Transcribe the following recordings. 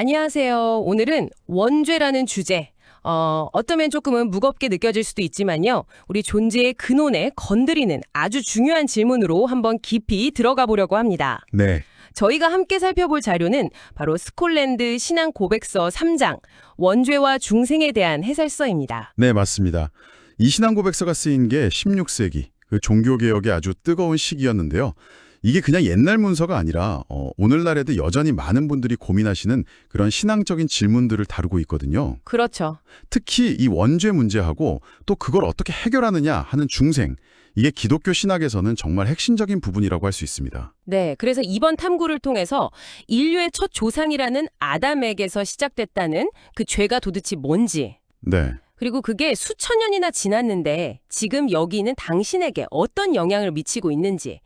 안녕하세요. 오늘은 원죄라는 주제. 어, 어쩌면 조금은 무겁게 느껴질 수도 있지만요. 우리 존재의 근원에 건드리는 아주 중요한 질문으로 한번 깊이 들어가 보려고 합니다. 네. 저희가 함께 살펴볼 자료는 바로 스콜랜드 신앙 고백서 3장 원죄와 중생에 대한 해설서입니다. 네, 맞습니다. 이 신앙 고백서가 쓰인 게 16세기 그 종교 개혁의 아주 뜨거운 시기였는데요. 이게 그냥 옛날 문서가 아니라 어, 오늘날에도 여전히 많은 분들이 고민하시는 그런 신앙적인 질문들을 다루고 있거든요. 그렇죠. 특히 이 원죄 문제하고 또 그걸 어떻게 해결하느냐 하는 중생 이게 기독교 신학에서는 정말 핵심적인 부분이라고 할 수 있습니다. 네, 그래서 이번 탐구를 통해서 인류의 첫 조상이라는 아담에게서 시작됐다는 그 죄가 도대체 뭔지 네. 그리고 그게 수천 년이나 지났는데 지금 여기 있는 당신에게 어떤 영향을 미치고 있는지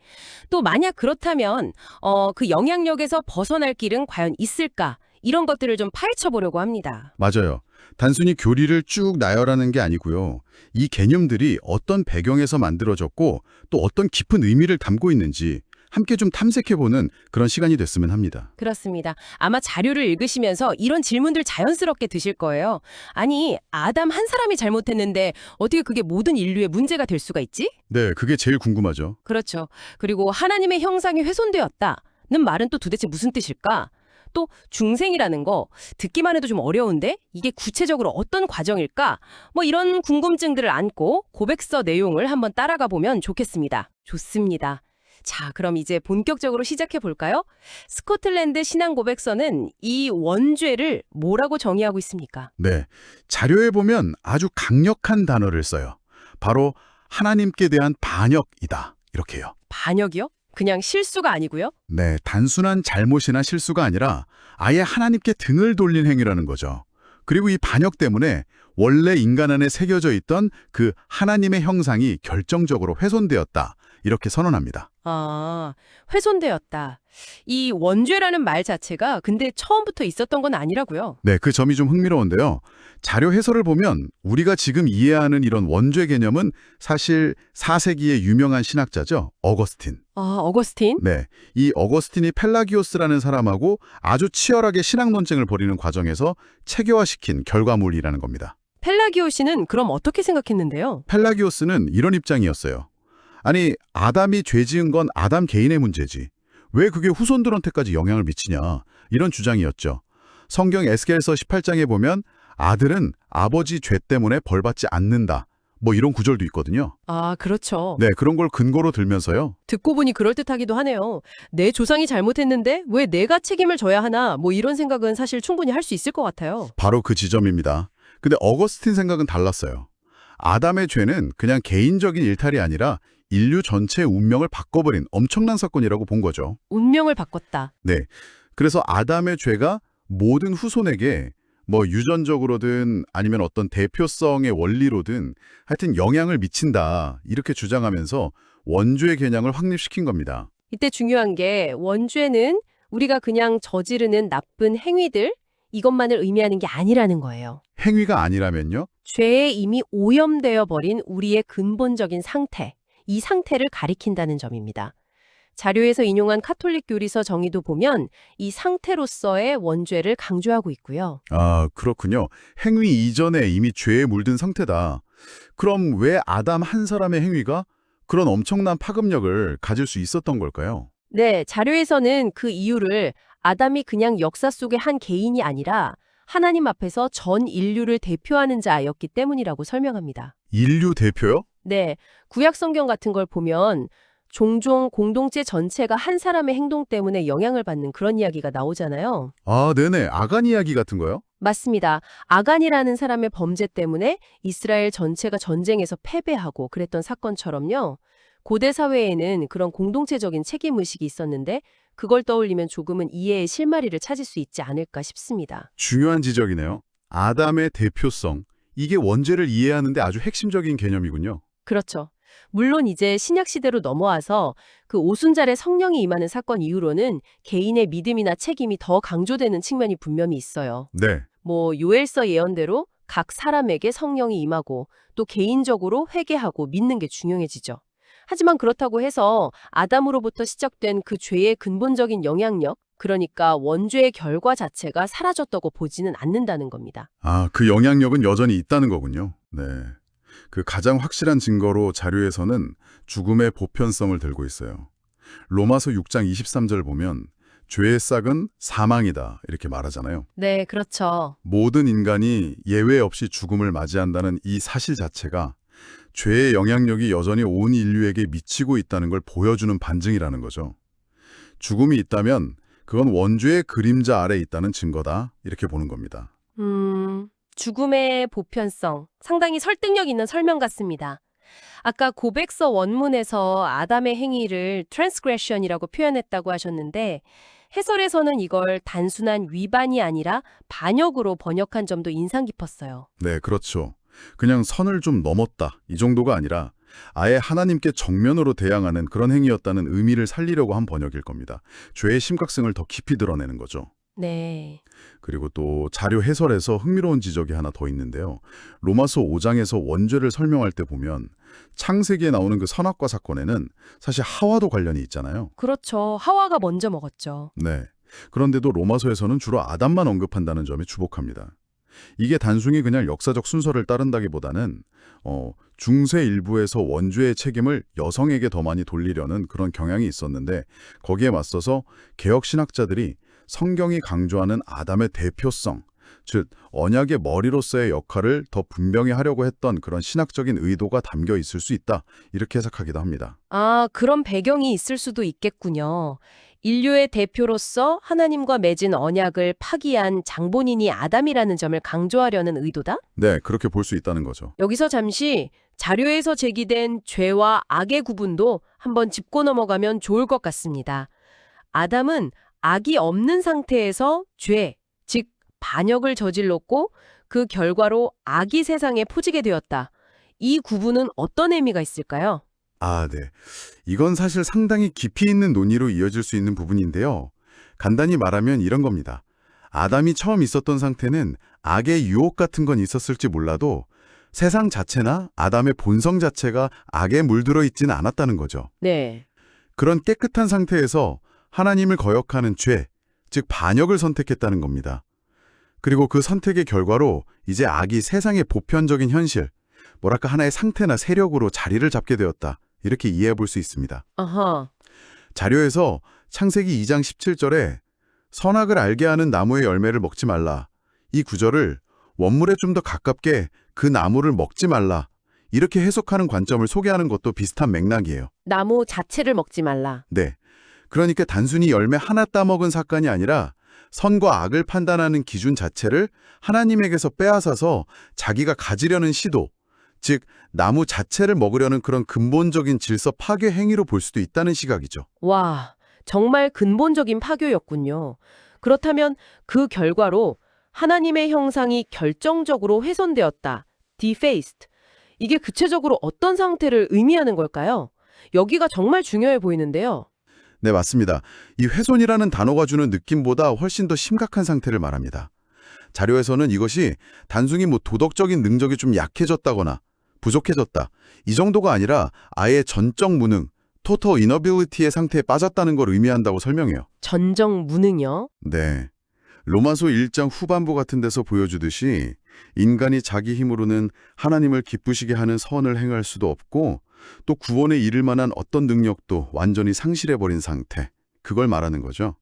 또 만약 그렇다면 어, 그 영향력에서 벗어날 길은 과연 있을까 이런 것들을 좀 파헤쳐 보려고 합니다. 맞아요. 단순히 교리를 쭉 나열하는 게 아니고요. 이 개념들이 어떤 배경에서 만들어졌고 또 어떤 깊은 의미를 담고 있는지 함께 좀 탐색해보는 그런 시간이 됐으면 합니다. 그렇습니다. 아마 자료를 읽으시면서 이런 질문들 자연스럽게 드실 거예요. 아니, 아담 한 사람이 잘못했는데 어떻게 그게 모든 인류의 문제가 될 수가 있지? 네, 그게 제일 궁금하죠. 그렇죠. 그리고 하나님의 형상이 훼손되었다는 말은 또 도대체 무슨 뜻일까? 또 중생이라는 거 듣기만 해도 좀 어려운데 이게 구체적으로 어떤 과정일까? 뭐 이런 궁금증들을 안고 고백서 내용을 한번 따라가 보면 좋겠습니다. 좋습니다. 자, 그럼 이제 본격적으로 시작해 볼까요? 스코틀랜드 신앙 고백서는 이 원죄를 뭐라고 정의하고 있습니까? 네, 자료에 보면 아주 강력한 단어를 써요. 바로 하나님께 대한 반역이다. 이렇게요. 반역이요? 그냥 실수가 아니고요? 네, 단순한 잘못이나 실수가 아니라 아예 하나님께 등을 돌린 행위라는 거죠. 그리고 이 반역 때문에 원래 인간 안에 새겨져 있던 그 하나님의 형상이 결정적으로 훼손되었다. 이렇게 선언합니다. 아, 훼손되었다. 이 원죄라는 말 자체가 근데 처음부터 있었던 건 아니라고요. 네, 그 점이 좀 흥미로운데요. 자료 해설을 보면 우리가 지금 이해하는 이런 원죄 개념은 사실 4세기의 유명한 신학자죠. 어거스틴. 아, 어거스틴? 네, 이 어거스틴이 펠라기오스라는 사람하고 아주 치열하게 신학 논쟁을 벌이는 과정에서 체계화시킨 결과물이라는 겁니다. 펠라기오 씨는 그럼 어떻게 생각했는데요? 펠라기오스는 이런 입장이었어요. 아니, 아담이 죄 지은 건 아담 개인의 문제지. 왜 그게 후손들한테까지 영향을 미치냐. 이런 주장이었죠. 성경 에스겔서 18장에 보면 아들은 아버지 죄 때문에 벌받지 않는다. 뭐 이런 구절도 있거든요. 아, 그렇죠. 네, 그런 걸 근거로 들면서요. 듣고 보니 그럴듯하기도 하네요. 내 조상이 잘못했는데 왜 내가 책임을 져야 하나? 뭐 이런 생각은 사실 충분히 할 수 있을 것 같아요. 바로 그 지점입니다. 근데 어거스틴 생각은 달랐어요. 아담의 죄는 그냥 개인적인 일탈이 아니라 인류 전체의 운명을 바꿔버린 엄청난 사건이라고 본 거죠. 운명을 바꿨다. 네. 그래서 아담의 죄가 모든 후손에게 뭐 유전적으로든 아니면 어떤 대표성의 원리로든 하여튼 영향을 미친다. 이렇게 주장하면서 원죄의 개념을 확립시킨 겁니다. 이때 중요한 게 원죄는 우리가 그냥 저지르는 나쁜 행위들 이것만을 의미하는 게 아니라는 거예요. 행위가 아니라면요? 죄에 이미 오염되어 버린 우리의 근본적인 상태, 이 상태를 가리킨다는 점입니다. 자료에서 인용한 카톨릭 교리서 정의도 보면 이 상태로서의 원죄를 강조하고 있고요. 아, 그렇군요. 행위 이전에 이미 죄에 물든 상태다. 그럼 왜 아담 한 사람의 행위가 그런 엄청난 파급력을 가질 수 있었던 걸까요? 네, 자료에서는 그 이유를 아담이 그냥 역사 속의 한 개인이 아니라 하나님 앞에서 전 인류를 대표하는 자였기 때문이라고 설명합니다. 인류 대표요? 네, 구약 성경 같은 걸 보면 종종 공동체 전체가 한 사람의 행동 때문에 영향을 받는 그런 이야기가 나오잖아요. 아, 네네. 아간 이야기 같은 거요? 맞습니다. 아간이라는 사람의 범죄 때문에 이스라엘 전체가 전쟁에서 패배하고 그랬던 사건처럼요. 고대 사회에는 그런 공동체적인 책임 의식이 있었는데 그걸 떠올리면 조금은 이해의 실마리를 찾을 수 있지 않을까 싶습니다. 중요한 지적이네요. 아담의 대표성. 이게 원죄를 이해하는데 아주 핵심적인 개념이군요. 그렇죠. 물론 이제 신약 시대로 넘어와서 그 오순절에 성령이 임하는 사건 이후로는 개인의 믿음이나 책임이 더 강조되는 측면이 분명히 있어요. 네. 뭐 요엘서 예언대로 각 사람에게 성령이 임하고 또 개인적으로 회개하고 믿는 게 중요해지죠. 하지만 그렇다고 해서 아담으로부터 시작된 그 죄의 근본적인 영향력, 그러니까 원죄의 결과 자체가 사라졌다고 보지는 않는다는 겁니다. 아, 그 영향력은 여전히 있다는 거군요. 네. 그 가장 확실한 증거로 자료에서는 죽음의 보편성을 들고 있어요. 로마서 6장 23절 보면 죄의 싹은 사망이다 이렇게 말하잖아요. 네, 그렇죠. 모든 인간이 예외 없이 죽음을 맞이한다는 이 사실 자체가 죄의 영향력이 여전히 온 인류에게 미치고 있다는 걸 보여주는 반증이라는 거죠. 죽음이 있다면 그건 원죄의 그림자 아래 있다는 증거다 이렇게 보는 겁니다. 음, 죽음의 보편성. 상당히 설득력 있는 설명 같습니다. 아까 고백서 원문에서 아담의 행위를 transgression이라고 표현했다고 하셨는데 해설에서는 이걸 단순한 위반이 아니라 반역으로 번역한 점도 인상 깊었어요. 네, 그렇죠. 그냥 선을 좀 넘었다 이 정도가 아니라 아예 하나님께 정면으로 대항하는 그런 행위였다는 의미를 살리려고 한 번역일 겁니다. 죄의 심각성을 더 깊이 드러내는 거죠. 네. 그리고 또 자료 해설에서 흥미로운 지적이 하나 더 있는데요. 로마서 5장에서 원죄를 설명할 때 보면 창세기에 나오는 그 선악과 사건에는 사실 하와도 관련이 있잖아요. 그렇죠. 하와가 먼저 먹었죠. 네. 그런데도 로마서에서는 주로 아담만 언급한다는 점에 주목합니다. 이게 단순히 그냥 역사적 순서를 따른다기보다는 어, 중세 일부에서 원죄의 책임을 여성에게 더 많이 돌리려는 그런 경향이 있었는데 거기에 맞서서 개혁 신학자들이 성경이 강조하는 아담의 대표성, 즉 언약의 머리로서의 역할을 더 분명히 하려고 했던 그런 신학적인 의도가 담겨 있을 수 있다. 이렇게 해석하기도 합니다. 아, 그런 배경이 있을 수도 있겠군요. 인류의 대표로서 하나님과 맺은 언약을 파기한 장본인이 아담이라는 점을 강조하려는 의도다? 네, 그렇게 볼 수 있다는 거죠. 여기서 잠시 자료에서 제기된 죄와 악의 구분도 한번 짚고 넘어가면 좋을 것 같습니다. 아담은 악이 없는 상태에서 죄, 즉 반역을 저질렀고 그 결과로 악이 세상에 포지게 되었다. 이 구분은 어떤 의미가 있을까요? 아, 네. 이건 사실 상당히 깊이 있는 논의로 이어질 수 있는 부분인데요. 간단히 말하면 이런 겁니다. 아담이 처음 있었던 상태는 악의 유혹 같은 건 있었을지 몰라도 세상 자체나 아담의 본성 자체가 악에 물들어 있지는 않았다는 거죠. 네. 그런 깨끗한 상태에서 하나님을 거역하는 죄, 즉 반역을 선택했다는 겁니다. 그리고 그 선택의 결과로 이제 악이 세상의 보편적인 현실, 뭐랄까 하나의 상태나 세력으로 자리를 잡게 되었다. 이렇게 이해해 볼 수 있습니다. 아하. 자료에서 창세기 2장 17절에 선악을 알게 하는 나무의 열매를 먹지 말라. 이 구절을 원물에 좀 더 가깝게 그 나무를 먹지 말라. 이렇게 해석하는 관점을 소개하는 것도 비슷한 맥락이에요. 나무 자체를 먹지 말라. 네. 그러니까 단순히 열매 하나 따먹은 사건이 아니라 선과 악을 판단하는 기준 자체를 하나님에게서 빼앗아서 자기가 가지려는 시도, 즉 나무 자체를 먹으려는 그런 근본적인 질서 파괴 행위로 볼 수도 있다는 시각이죠. 와, 정말 근본적인 파교였군요. 그렇다면 그 결과로 하나님의 형상이 결정적으로 훼손되었다. defaced. 이게 구체적으로 어떤 상태를 의미하는 걸까요? 여기가 정말 중요해 보이는데요. 네, 맞습니다. 이 훼손이라는 단어가 주는 느낌보다 훨씬 더 심각한 상태를 말합니다. 자료에서는 이것이 단순히 뭐 도덕적인 능력이 좀 약해졌다거나 부족해졌다. 이 정도가 아니라 아예 전적 무능, total inability의 상태에 빠졌다는 걸 의미한다고 설명해요. 전정 무능요. 네. 로마서 1장 후반부 같은 데서 보여주듯이 인간이 자기 힘으로는 하나님을 기쁘시게 하는 선을 행할 수도 없고 또 구원에 이를 만한 어떤 능력도 완전히 상실해버린 상태. 그걸 말하는 거죠.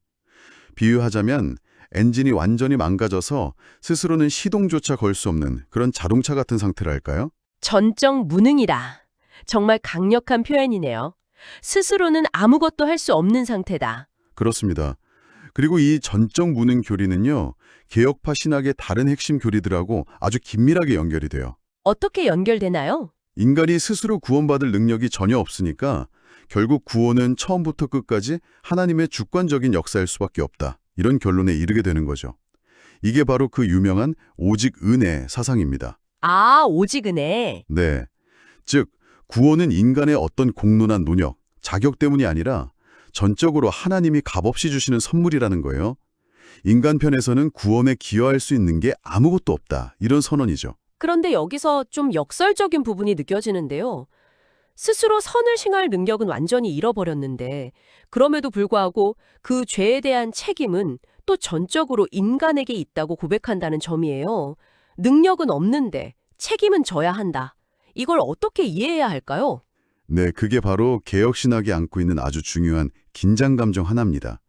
비유하자면 엔진이 완전히 망가져서 스스로는 시동조차 걸 수 없는 그런 자동차 같은 상태랄까요? 전적 무능이다. 정말 강력한 표현이네요. 스스로는 아무것도 할 수 없는 상태다. 그렇습니다. 그리고 이 전적 무능 교리는요. 개혁파 신학의 다른 핵심 교리들하고 아주 긴밀하게 연결이 돼요. 어떻게 연결되나요? 인간이 스스로 구원받을 능력이 전혀 없으니까 결국 구원은 처음부터 끝까지 하나님의 주권적인 역사일 수밖에 없다. 이런 결론에 이르게 되는 거죠. 이게 바로 그 유명한 오직 은혜 사상입니다. 아, 오직 은혜. 네. 즉, 구원은 인간의 어떤 공론한 노력, 자격 때문이 아니라 전적으로 하나님이 값없이 주시는 선물이라는 거예요. 인간 편에서는 구원에 기여할 수 있는 게 아무것도 없다. 이런 선언이죠. 그런데 여기서 좀 역설적인 부분이 느껴지는데요. 스스로 선을 행할 능력은 완전히 잃어버렸는데 그럼에도 불구하고 그 죄에 대한 책임은 또 전적으로 인간에게 있다고 고백한다는 점이에요. 능력은 없는데 책임은 져야 한다. 이걸 어떻게 이해해야 할까요? 네, 그게 바로 개혁신학이 안고 있는 아주 중요한 긴장감 중 하나입니다.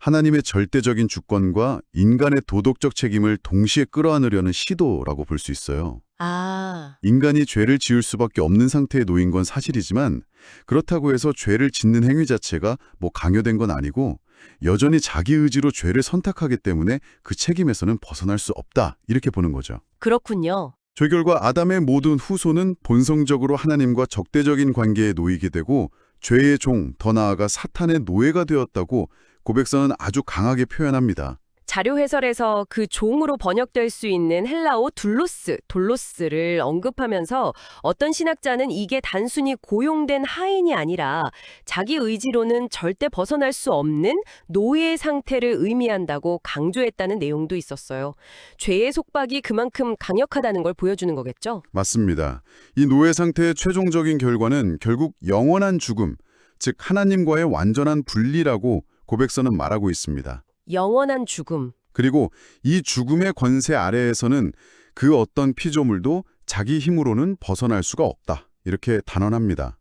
하나님의 절대적인 주권과 인간의 도덕적 책임을 동시에 끌어안으려는 시도라고 볼 수 있어요. 아, 인간이 죄를 지을 수밖에 없는 상태에 놓인 건 사실이지만 그렇다고 해서 죄를 짓는 행위 자체가 뭐 강요된 건 아니고 여전히 자기 의지로 죄를 선택하기 때문에 그 책임에서는 벗어날 수 없다 이렇게 보는 거죠. 그렇군요. 저 결과 아담의 모든 후손은 본성적으로 하나님과 적대적인 관계에 놓이게 되고 죄의 종, 더 나아가 사탄의 노예가 되었다고 고백서는 아주 강하게 표현합니다. 자료 해설에서 그 종으로 번역될 수 있는 헬라어 둘로스, 돌로스를 언급하면서 어떤 신학자는 이게 단순히 고용된 하인이 아니라 자기 의지로는 절대 벗어날 수 없는 노예 상태를 의미한다고 강조했다는 내용도 있었어요. 죄의 속박이 그만큼 강력하다는 걸 보여주는 거겠죠? 맞습니다. 이 노예 상태의 최종적인 결과는 결국 영원한 죽음, 즉 하나님과의 완전한 분리라고 고백서는 말하고 있습니다. 영원한 죽음. 그리고 이 죽음의 권세 아래에서는 그 어떤 피조물도 자기 힘으로는 벗어날 수가 없다. 이렇게 단언합니다.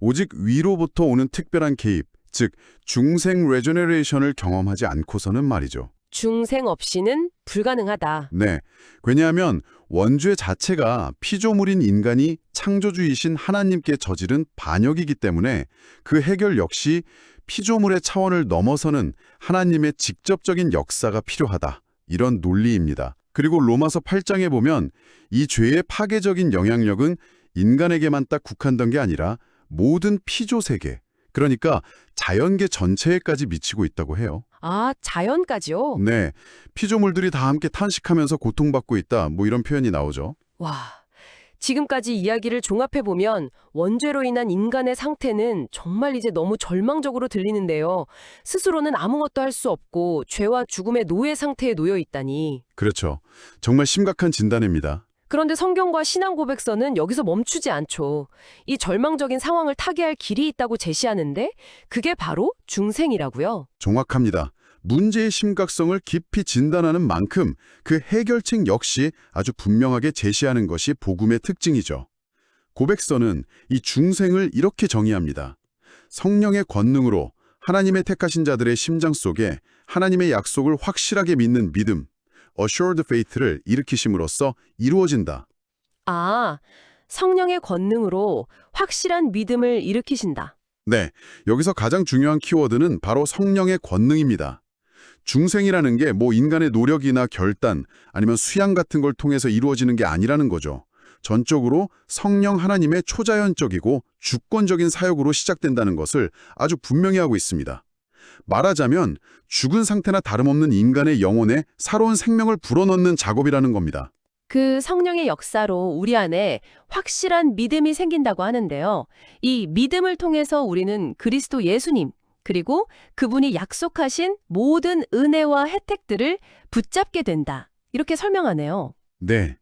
오직 위로부터 오는 특별한 개입, 즉 중생 레저네레이션을 경험하지 않고서는 말이죠. 중생 없이는 불가능하다. 네. 왜냐하면 원죄 자체가 피조물인 인간이 창조주이신 하나님께 저지른 반역이기 때문에 그 해결 역시 피조물의 차원을 넘어서는 하나님의 직접적인 역사가 필요하다. 이런 논리입니다. 그리고 로마서 8장에 보면 이 죄의 파괴적인 영향력은 인간에게만 딱 국한된 게 아니라 모든 피조 세계, 그러니까 자연계 전체에까지 미치고 있다고 해요. 아, 자연까지요? 네, 피조물들이 다 함께 탄식하면서 고통받고 있다. 뭐 이런 표현이 나오죠. 와, 지금까지 이야기를 종합해보면 원죄로 인한 인간의 상태는 정말 이제 너무 절망적으로 들리는데요. 스스로는 아무것도 할 수 없고 죄와 죽음의 노예 상태에 놓여 있다니. 그렇죠. 정말 심각한 진단입니다. 그런데 성경과 신앙 고백서는 여기서 멈추지 않죠. 이 절망적인 상황을 타개할 길이 있다고 제시하는데 그게 바로 중생이라고요. 정확합니다. 문제의 심각성을 깊이 진단하는 만큼 그 해결책 역시 아주 분명하게 제시하는 것이 복음의 특징이죠. 고백서는 이 중생을 이렇게 정의합니다. 성령의 권능으로 하나님의 택하신 자들의 심장 속에 하나님의 약속을 확실하게 믿는 믿음, assured faith를 일으키심으로써 이루어진다. 아, 성령의 권능으로 확실한 믿음을 일으키신다. 네, 여기서 가장 중요한 키워드는 바로 성령의 권능입니다. 중생이라는 게 뭐 인간의 노력이나 결단 아니면 수양 같은 걸 통해서 이루어지는 게 아니라는 거죠. 전적으로 성령 하나님의 초자연적이고 주권적인 사역으로 시작된다는 것을 아주 분명히 하고 있습니다. 말하자면 죽은 상태나 다름없는 인간의 영혼에 새로운 생명을 불어넣는 작업이라는 겁니다. 그 성령의 역사로 우리 안에 확실한 믿음이 생긴다고 하는데요. 이 믿음을 통해서 우리는 그리스도 예수님, 그리고 그분이 약속하신 모든 은혜와 혜택들을 붙잡게 된다. 이렇게 설명하네요. 네,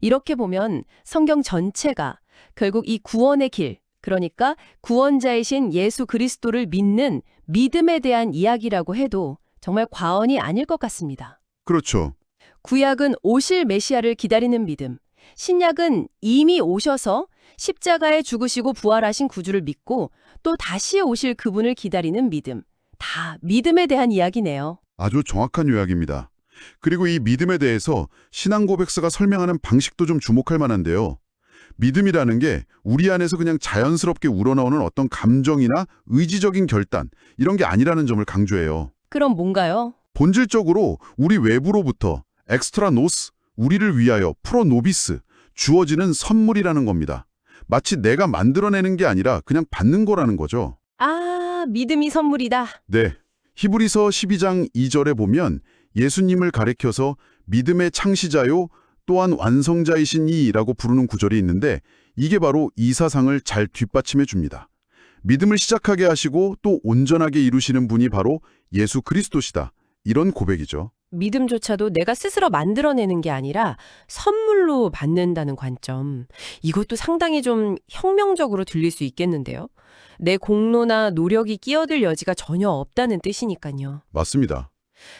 이렇게 보면 성경 전체가 결국 이 구원의 길, 그러니까 구원자이신 예수 그리스도를 믿는 믿음에 대한 이야기라고 해도 정말 과언이 아닐 것 같습니다. 그렇죠. 구약은 오실 메시아를 기다리는 믿음. 신약은 이미 오셔서 십자가에 죽으시고 부활하신 구주를 믿고 또 다시 오실 그분을 기다리는 믿음. 다 믿음에 대한 이야기네요. 아주 정확한 요약입니다. 그리고 이 믿음에 대해서 신앙 고백서가 설명하는 방식도 좀 주목할 만한데요. 믿음이라는 게 우리 안에서 그냥 자연스럽게 우러나오는 어떤 감정이나 의지적인 결단 이런 게 아니라는 점을 강조해요. 그럼 뭔가요? 본질적으로 우리 외부로부터 엑스트라 노스, 우리를 위하여 프로 노비스, 주어지는 선물이라는 겁니다. 마치 내가 만들어내는 게 아니라 그냥 받는 거라는 거죠. 아, 믿음이 선물이다. 네. 히브리서 12장 2절에 보면 예수님을 가리켜서 믿음의 창시자요 또한 완성자이신 이라고 부르는 구절이 있는데 이게 바로 이 사상을 잘 뒷받침해 줍니다. 믿음을 시작하게 하시고 또 온전하게 이루시는 분이 바로 예수 그리스도시다. 이런 고백이죠. 믿음조차도 내가 스스로 만들어내는 게 아니라 선물로 받는다는 관점. 이것도 상당히 좀 혁명적으로 들릴 수 있겠는데요. 내 공로나 노력이 끼어들 여지가 전혀 없다는 뜻이니까요. 맞습니다.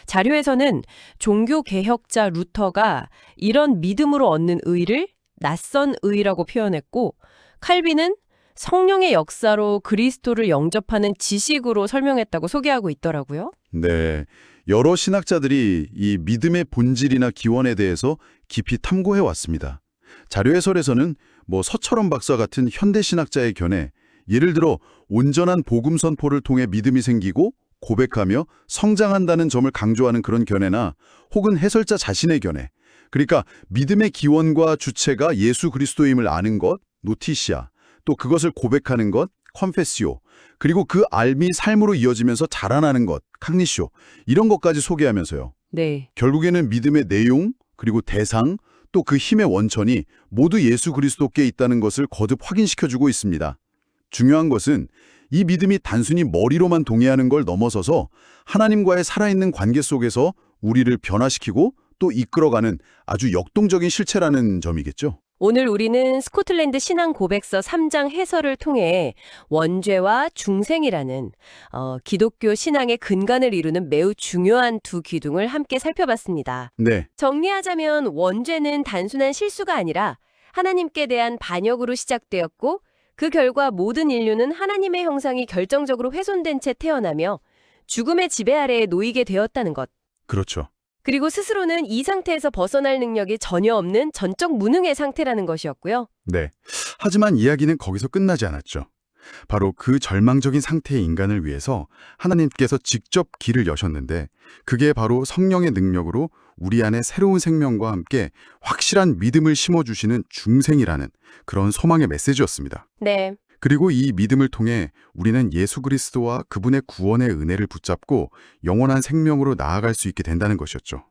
자료에서는 종교 개혁자 루터가 이런 믿음으로 얻는 의를 낯선 의라고 표현했고 칼빈은 성령의 역사로 그리스도를 영접하는 지식으로 설명했다고 소개하고 있더라고요. 네. 여러 신학자들이 이 믿음의 본질이나 기원에 대해서 깊이 탐구해 왔습니다. 자료 해설에서는 뭐 서철원 박사 같은 현대 신학자의 견해, 예를 들어 온전한 복음 선포를 통해 믿음이 생기고 고백하며 성장한다는 점을 강조하는 그런 견해나 혹은 해설자 자신의 견해, 그러니까 믿음의 기원과 주체가 예수 그리스도임을 아는 것, 노티시아, 또 그것을 고백하는 것, 컨페시오, 그리고 그 알미 삶으로 이어지면서 자라나는 것, 칵니쇼, 이런 것까지 소개하면서요. 네. 결국에는 믿음의 내용, 그리고 대상, 또 그 힘의 원천이 모두 예수 그리스도께 있다는 것을 거듭 확인시켜주고 있습니다. 중요한 것은 이 믿음이 단순히 머리로만 동의하는 걸 넘어서서 하나님과의 살아있는 관계 속에서 우리를 변화시키고 또 이끌어가는 아주 역동적인 실체라는 점이겠죠. 오늘 우리는 스코틀랜드 신앙 고백서 3장 해설을 통해 원죄와 중생이라는 어, 기독교 신앙의 근간을 이루는 매우 중요한 두 기둥을 함께 살펴봤습니다. 네, 정리하자면 원죄는 단순한 실수가 아니라 하나님께 대한 반역으로 시작되었고 그 결과 모든 인류는 하나님의 형상이 결정적으로 훼손된 채 태어나며 죽음의 지배 아래에 놓이게 되었다는 것. 그렇죠. 그리고 스스로는 이 상태에서 벗어날 능력이 전혀 없는 전적 무능의 상태라는 것이었고요. 네. 하지만 이야기는 거기서 끝나지 않았죠. 바로 그 절망적인 상태의 인간을 위해서 하나님께서 직접 길을 여셨는데 그게 바로 성령의 능력으로 우리 안에 새로운 생명과 함께 확실한 믿음을 심어주시는 중생이라는 그런 소망의 메시지였습니다. 네. 그리고 이 믿음을 통해 우리는 예수 그리스도와 그분의 구원의 은혜를 붙잡고 영원한 생명으로 나아갈 수 있게 된다는 것이었죠.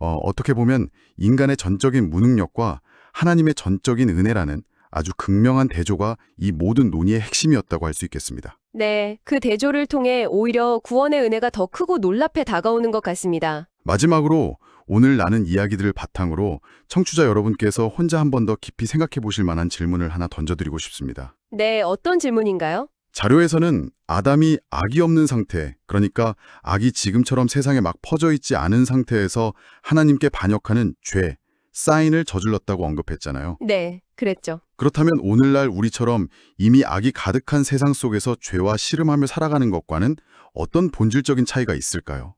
어, 어떻게 보면 인간의 전적인 무능력과 하나님의 전적인 은혜라는 아주 극명한 대조가 이 모든 논의의 핵심이었다고 할 수 있겠습니다. 네. 그 대조를 통해 오히려 구원의 은혜가 더 크고 놀랍게 다가오는 것 같습니다. 마지막으로 오늘 나눈 이야기들을 바탕으로 청취자 여러분께서 혼자 한 번 더 깊이 생각해 보실 만한 질문을 하나 던져드리고 싶습니다. 네. 어떤 질문인가요? 자료에서는 아담이 악이 없는 상태, 그러니까 악이 지금처럼 세상에 막 퍼져 있지 않은 상태에서 하나님께 반역하는 죄, 사인을 저질렀다고 언급했잖아요. 네. 그랬죠. 그렇다면 오늘날 우리처럼 이미 악이 가득한 세상 속에서 죄와 씨름하며 살아가는 것과는 어떤 본질적인 차이가 있을까요?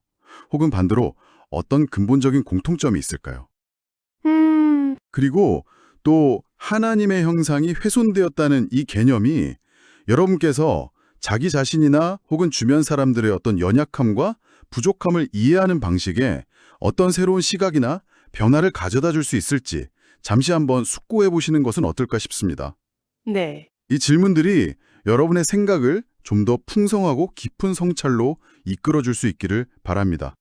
혹은 반대로 어떤 근본적인 공통점이 있을까요? 음. 그리고 또 하나님의 형상이 훼손되었다는 이 개념이 여러분께서 자기 자신이나 혹은 주변 사람들의 어떤 연약함과 부족함을 이해하는 방식에 어떤 새로운 시각이나 변화를 가져다 줄 수 있을지 잠시 한번 숙고해 보시는 것은 어떨까 싶습니다. 네. 이 질문들이 여러분의 생각을 좀 더 풍성하고 깊은 성찰로 이끌어 줄 수 있기를 바랍니다.